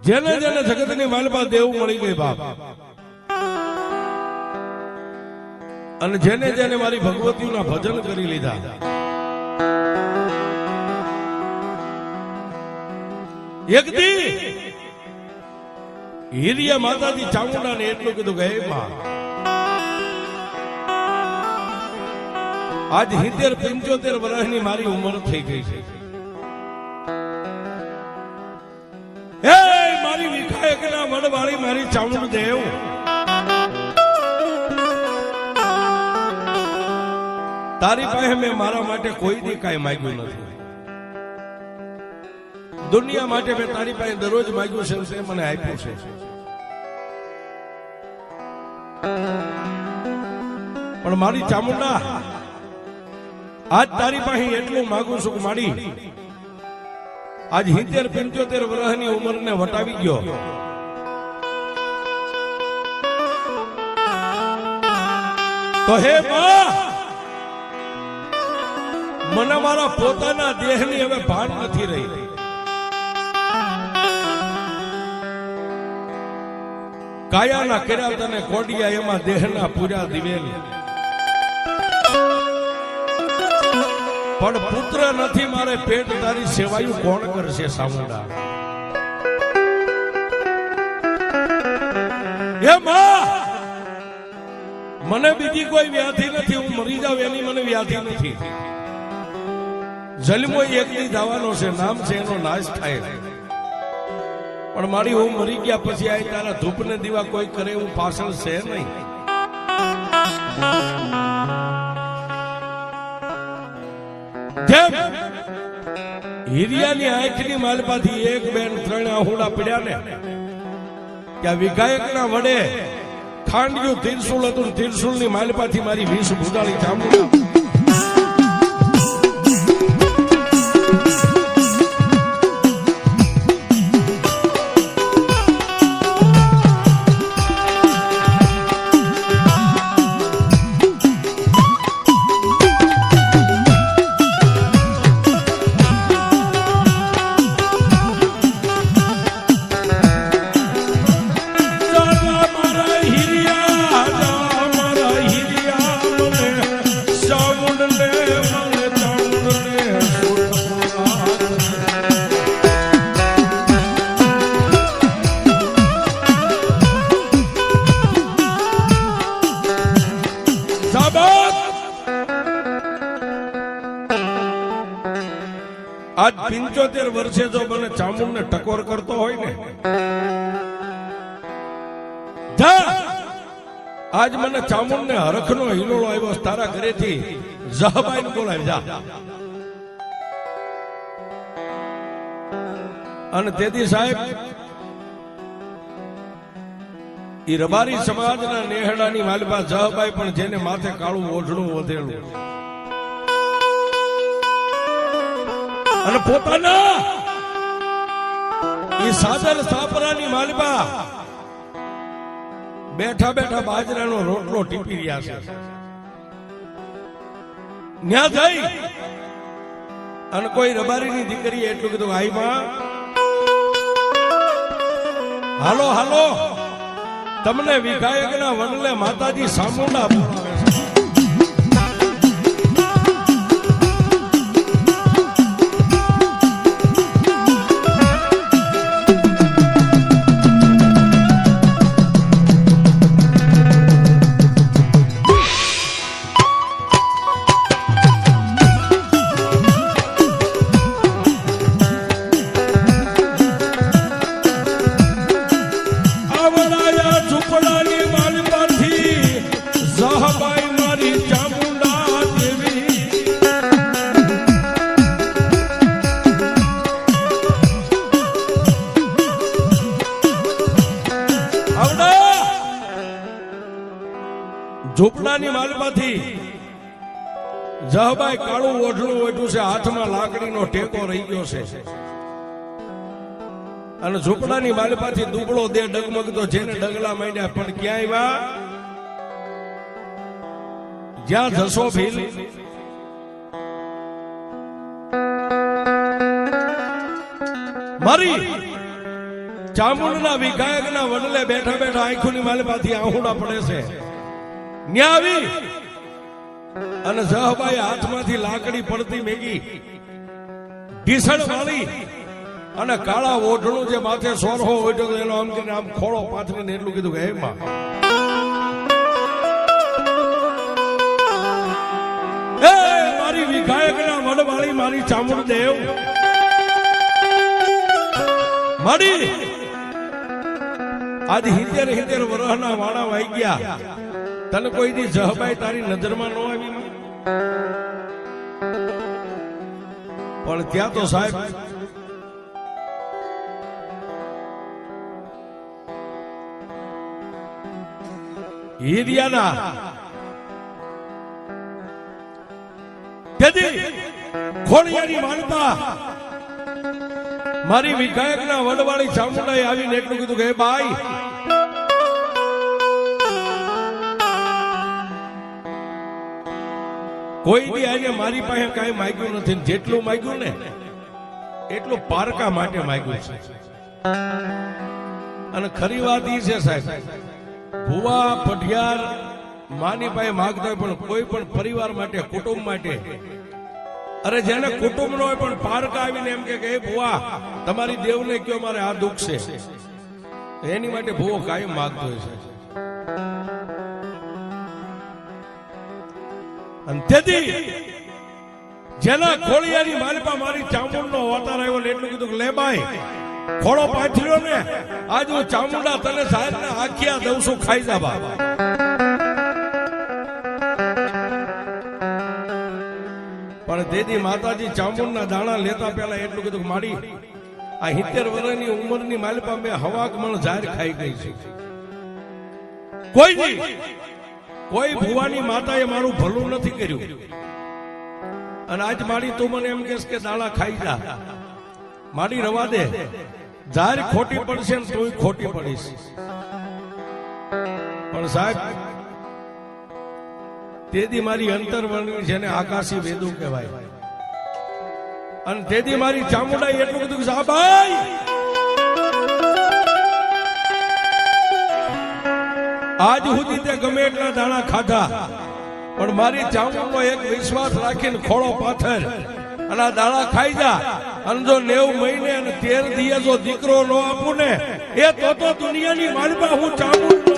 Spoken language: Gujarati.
જેને જેને જગતની માલપા દેવું મળી ગઈ બાપ. અને જેને જેને મારી ભગવતીના ભજન કરી લીધા. એક દી હિરિયા માતાજી ચામુંડા ને એટલું કીધું કે માં આજ સિત્તેર પંચોતેર વર્ષની મારી ઉંમર થઈ ગઈ છે. વિખાયકના વડવાળી મારી ચામુંડ દેવ. તારી પાસે મેં મારા માટે કોઈ દી કાંઈ માગ્યું નથી. દુનિયા માટે મેં તારી પાસે દરરોજ માગ્યું છે મને આપ્યું છે. પણ મારી ચામુંડા, આજ તારી પાસે એટલું માગું છું કે મારી, આજ હિતેર પંચોતેર વર્ષની ઉંમરને વટાવી ગયો તો હે માં, મને મારા પોતાના દેહની હવે ભાન નથી રહી. કાયાના કર્યા તને કોડિયા એમાં દેહના પૂરા દિવેલ. પણ પુત્ર નથી મારે પેટ તારી સેવાયું કોણ કરશે સામુંડા? એ માં મને બીજી કોઈ વ્યાધિ નથી, હું મરી જાવ એની મને વ્યાધિ નથી. જલમો એક દી જવાનો છે, નામ છે, એનો નાશ થાય. પણ મારી હું મરી ગયા પછી આ તારા ધૂપ ને દીવા કોઈ કરે એવું પાછળ છે નહીં. જેમ હિરિયાની આંખની માલપાથી એક બેન ત્રણ આહુડા પડ્યા ને. ત્યાં વિઘાયકના વડે ખાંડ્યું તીરસુલ હતું તિરસુલની માલપાથી મારી વીસ ભૂતાળી ચામુંડા આજ પિંચોતેર વર્ષે જો મને ચામુંડ ને ટકોર કરતો હોય ને આજ મને ચામુંડ ને હરખ નો હિલોળો આવ્યો તારા ઘરેથી જહબાઈ બોલાવી જા. અને તેથી સાહેબ, ઈ રબારી સમાજના નેહડાની માલપા જહબાઈ પણ જેને માથે કાળું ઓઢણું વધેલું અને પોતાના એ સાદર સાપરાની માલપા બેઠા બેઠા બાજરાનો રોટલો ટીપી રહ્યા છે. ન્યા જઈ અને કોઈ રબારીની દીકરી એટલું કીધું આઈ માં. હાલો હાલો. તમને વિઘાયકના વડલે માતાજી સામુના બોલાવે ઝૂંપડાની માલમાંથી જહબાઈ કાળું ઓઢણું ઓઢું છે, હાથમાં લાકડીનો ટેકો રહી ગયો છે. અને ઝૂંપડાની માલપાથી દુબળો દે ડગમગતો, જેને ડગલા માંડ્યા, પણ ક્યાંય વા? જ્યાં જશો ભીલ. મારી ચામુંડના વિધાયકના વડલે બેઠા બેઠા આંખોની માલપાથી આહુડા પડે છે. ન્યા આવી અને જહબાઈ હાથમાંથી લાકડી પડતી મેગી ઢીસણ વાળી અને કાળા ઓઢણું જે માથે સોરહો ઓઢો એનો આમ કરીને આમ ખોળો પાથરીને એટલું કીધું કે, હે મારી વિઘાયક મારી વિધાયકના વડવાળી, મારી ચામુંડ દેવ મારી. આજ હિતેર હિતેર વરહના વાળા વાઈ ગયા. તને કોઈ દી જહબાઈ તારી નજરમાં ન આવી પણ ત્યાં તો સાહેબ હીરિયાના ખોડિયાની માનતા મારી વિધાયકના વડવાળી ચામુંડાએ આવીને એટલું કીધું કે ભાઈ કોઈ બી આજે મારી પાસે કાંઈ માગ્યું નથી જેટલું માગ્યું ને, એટલું પારકા માટે માગ્યું છે. અને ખરી વાત એ છે સાહેબ, ભુવા, પઢિયાર માની પાસે માગતા પણ કોઈ પણ પરિવાર માટે, કુટુંબ માટે, અરે જેને કુટુંબ નો હોય પણ પારકા આવીને એમ કે "હે ભુવા, તમારી દેવને કયો મારે આ દુઃખ છે? એની માટે ભુવો કાયમ માગતો હોય છે. તેથી જેના ખોળિયાની માલપા મારી ચામુંડ નો અવતાર આવ્યો એટલું કીધું લે બાઈ, ખોળો પાથર્યો ને, આજ હું ચામુંડા તને સાહેબ ને આખિયા દઉં છું, ખાઈ જા બાબા પણ દેદી માતાજી ચામુંડના દાણા લેતા પહેલા એટલું કીધું મારી આ સિત્તેર વર્ષની ઉંમરની માલપા મેં હવાક મણ જાહેર ખાઈ ગઈ છે. કોઈ નહીં. કોઈ ભુવાની માતાએ મારું ભલું નથી કર્યું. અને આજ મારી તું મને એમ કેસ કે દાળા ખાઈ જા. મારી રવા દે. જાહેર ખોટી પડશે ને તું ખોટી પડીશ. પણ સાહેબ તેથી મારી અંતરવર્ણવી છે ને આકાશી વેદુ કહેવાય. અને તેથી મારી ચામુંડાઈ એટલું બધું કે આજ સુધી તે ગમે એટલા દાણા ખાધા. પણ મારી ચામુંડનો એક વિશ્વાસ રાખીને ખોળો પાથર. અને આ દાણા ખાઈ જા. અને જો નેવ મહિને અને તેર દિવસ જો દીકરો ન આપું ને, એ તો દુનિયાની માલમાં હું ચામુંડ